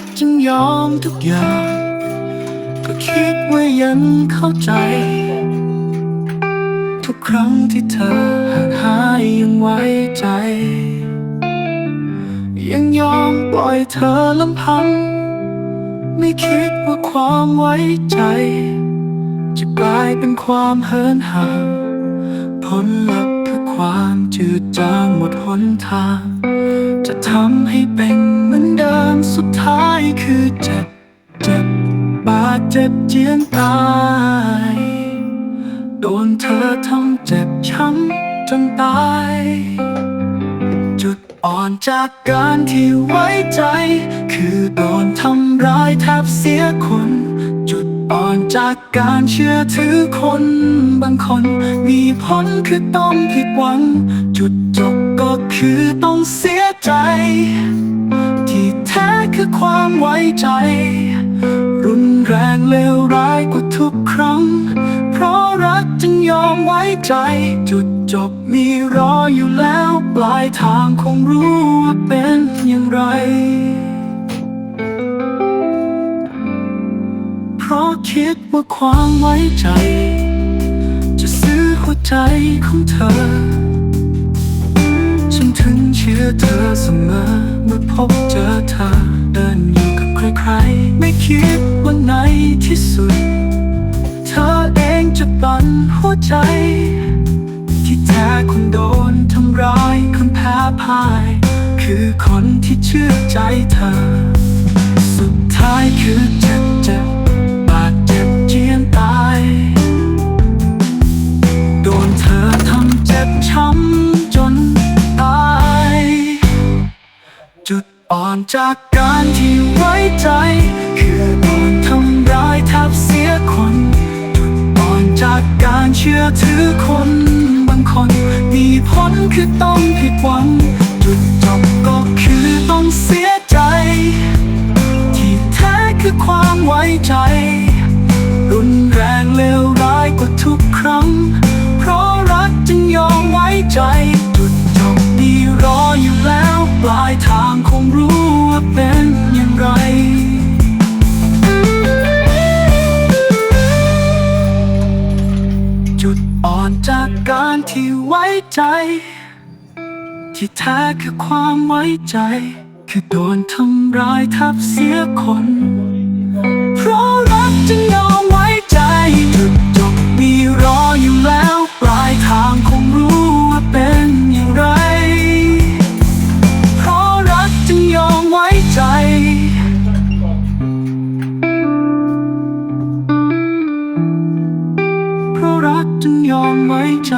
กจึงยอมทุกอย่าง ก็คิดว่ายังเข้าใจ ทุกครั้งที่เธอห่างหายยังไว้ใจ ยังยอมปล่อยเธอลำพัง ไม่คิดว่าความไว้ใจ จะกลายเป็นความเหินห่างผลลัพธ์คือความจืดจางหมดหนทาง จะทำให้เป็นเหมือนเดิมสุดท้ายคือเจ็บ เจ็บบาดเจ็บเจียนตาย โดนเธอทำเจ็บช้ำจนตาย จุดอ่อนจากการที่ไว้ใจ คือโดนทำร้ายแทบเสียคนจุดอ่อนจากการเชื่อถือคน บางคนมีผลคือต้องผิดหวัง จุดจบ ก็คือต้องเสียใจ ที่แท้คือความไว้ใจ รุนแรงเลวร้ายกว่าทุกครั้ง เพราะรักจึงยอมไว้ใจ จุดจบมีรออยู่แล้ว ปลายทางคงรู้ว่าเป็นอย่างไร เพราะคิดว่าความไว้ใจ จะซื้อหัวใจของเธอ เสมอเมื่อพบเจอเธอ เดินอยู่กับใครๆ ไม่คิดว่าในที่สุด เธอเองจะตันหัวใจ ที่แท้คนโดนทำร้ายคนแพ้พ่าย คือคนที่เชื่อใจเธอ สุดท้ายคือเจ็บเจ็บบาดเจ็บเจียนตาย โดนเธอทำเจ็บช้ำ จุดอ่อนจากการที่ไว้ใจ คือโดนทำร้ายแทบเสียคน จุดอ่อนจากการเชื่อถือคนบางคน มีผลคือต้องผิดหวัง จุดจบก็คือต้องเสียใจ ที่แท้คือความไว้ใจ รุนแรงเลวร้ายกว่ จุดอ่อนจากการที่ไว้ใจ ที่แท้คือความไว้ใจ คือโดนทำร้ายทับเสียคน เพราะ จึงยอมไว้ใจ